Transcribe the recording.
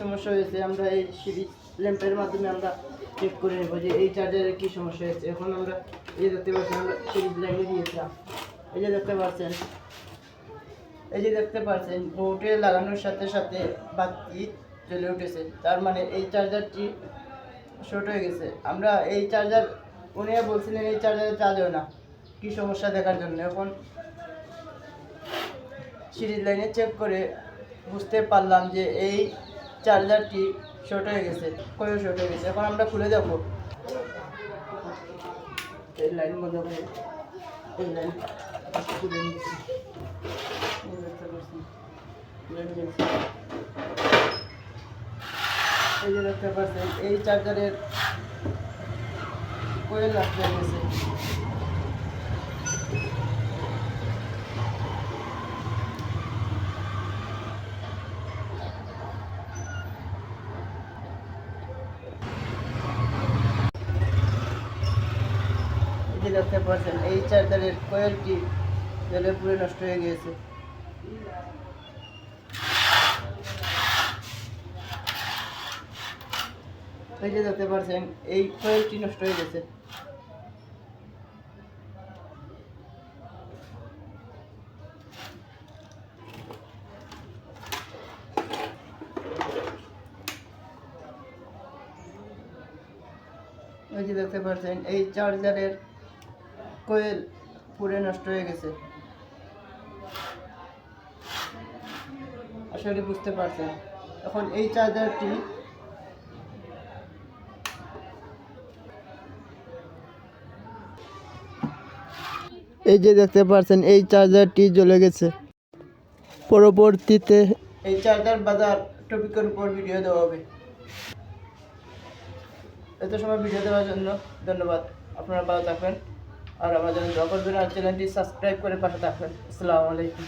সমস্যা হয়েছে, আমরা এই সিরিজ ল্যাম্পের মাধ্যমে আমরা চেক করে নেব যে এই চার্জারের কি সমস্যা হয়েছে। এখন আমরা এই দেখতে পাচ্ছেন আমরা সিরিজ লাইনে দিয়েছিলাম। এই যে দেখতে পাচ্ছেন, এই যে দেখতে পাচ্ছেন, বোর্ডে লাগানোর সাথে সাথে বাতি জ্বলে উঠেছে। তার মানে এই চার্জারটি শর্ট হয়ে গেছে। আমরা এই চার্জার উনি বলছিলেন এই চার্জারে চার্জ হয় না। কি সমস্যা দেখার জন্য? এখন সিরিজ লাইনে চেক করে বুঝতে পারলাম যে এই চার্জারটি শর্ট হয়ে গেছে কয়েও শর্ট হয়ে গেছে। এখন আমরা খুলে দেখো এই লাইন বন্ধ এই লাইন খুলে নিচ্ছি। এই যে দেখতে পাচ্ছেন, এই চার্জারের কোয়েল আটকে গেছে এই যে দেখতে পাচ্ছেন এই চার্জারের কোয়েলটি জলে পুরো নষ্ট হয়ে গিয়েছে। এই দেখতে পাচ্ছেন এই কোয়েলটি নষ্ট হয়ে গেছে। যে দেখতে পাচ্ছেন এই চার্জারের কোয়েল পুরে নষ্ট হয়ে গেছে। আসলে বুঝতে পারছেন। এখন এই চার্জারটি এই যে দেখতে পাচ্ছেন এই চার্জারটি জ্বলে গেছে। পরবর্তীতে এই চার্জার বাজার টপিকের উপর ভিডিও দেওয়া হবে। এত সময় ভিডিও দেওয়ার জন্য ধন্যবাদ। আপনারা ভালো থাকবেন। আর আমার করবেন আর চ্যানেলটি সাবস্ক্রাইব করে পাশে থাকবেন। আসসালামু আলাইকুম।